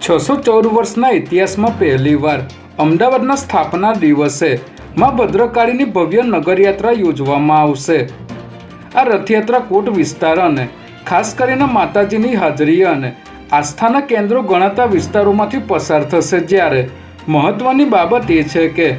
છસો ચૌદ વર્ષના ઇતિહાસમાં પહેલીવાર અમદાવાદના સ્થાપના દિવસે માં ભદ્રકાળીની ભવ્ય નગરયાત્રા યોજવામાં આવશે. આ રથયાત્રા કોટ વિસ્તાર અને ખાસ કરીને માતાજીની હાજરી અને આસ્થાના કેન્દ્રો ગણાતા વિસ્તારોમાંથી પસાર થશે જ્યારે મહત્વની બાબત એ છે કે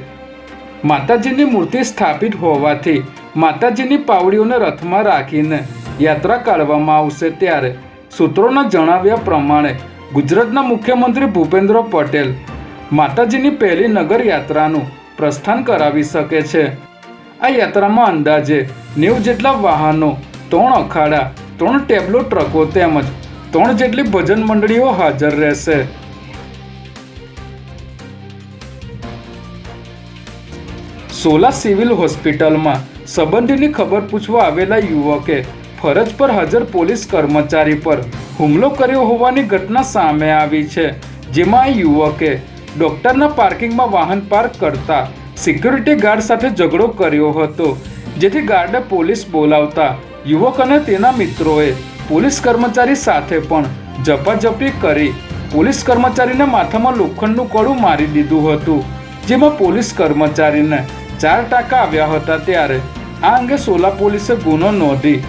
માતાજીની મૂર્તિ સ્થાપિત હોવાથી માતાજીની પાવડીઓને રથમાં રાખીને યાત્રા કાઢવામાં આવશે ત્યારે સૂત્રોના જણાવ્યા પ્રમાણે ગુજરાતના મુખ્યમંત્રી ભૂપેન્દ્ર પટેલ માતાજીની પહેલી નગર યાત્રાનું પ્રસ્થાન કરાવી શકે છે. આ યાત્રામાં અંદાજે નેવું જેટલા વાહનો, ત્રણ અખાડા, ત્રણ ટેબ્લો ટ્રકો તેમજ ત્રણ જેટલી ભજન મંડળીઓ હાજર રહેશે. સોલા સિવિલ હોસ્પિટલમાં સંબંધીની ખબર પૂછવા આવેલા યુવકે ફરજ પર હાજર પોલીસ કર્મચારી પર હુમલો કર્યો હોવાની ઘટના સામે આવી છે, જેમાં યુવકે ડોક્ટરના પાર્કિંગમાં વાહન પાર્ક કરતા સિક્યુરિટી ગાર્ડ સાથે ઝઘડો કર્યો હતો, જેથી ગાર્ડે પોલીસ બોલાવતા યુવક અને તેના મિત્રોએ પોલીસ કર્મચારી સાથે પણ ઝપાઝપી કરી પોલીસ કર્મચારીને માથામાં લોખંડનું કડું મારી દીધું હતું, જેમાં પોલીસ કર્મચારીને ચાર ટાંકા આવ્યા હતા ત્યારે આ અંગે સોલા પોલીસે ગુનો નોંધી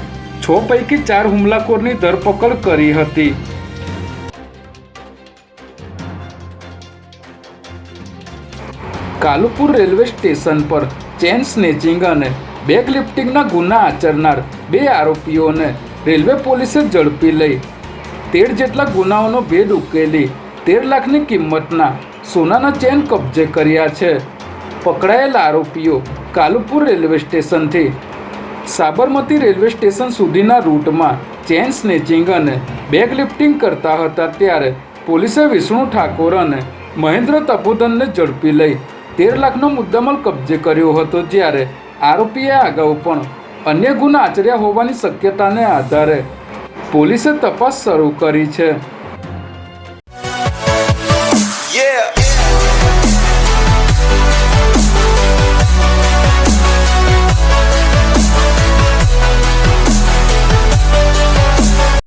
છ પૈકી ચાર હુમલાખોરની ધરપકડ કરી હતી. કાલુપુર રેલવે સ્ટેશન પર ચેન સ્નેચિંગ અને બેગ લિફ્ટિંગના ગુના આચરનાર બે આરોપીઓને રેલવે પોલીસે ઝડપી લઈ. તેર જેટલા ગુનાઓનો ભેદ ઉકેલી તેર લાખની કિંમતના સોનાના ચેન કબજે કર્યા છે. પકડાયેલા આરોપીઓ કાલુપુર રેલવે સ્ટેશનથી સાબરમતી રેલવે સ્ટેશન સુધીના રૂટમાં ચેન સ્નેચિંગ અને બેગ લિફ્ટિંગ કરતા હતા ત્યારે પોલીસે વિષ્ણુ ઠાકોર અને મહેન્દ્ર તપુદનને ઝડપી લઈ તેર લાખનો મુદ્દામાલ કબજે કર્યો હતો, જ્યારે આરોપીએ અગાઉ પણ અન્ય ગુના આચર્યા હોવાની શક્યતાને આધારે પોલીસે તપાસ શરૂ કરી છે.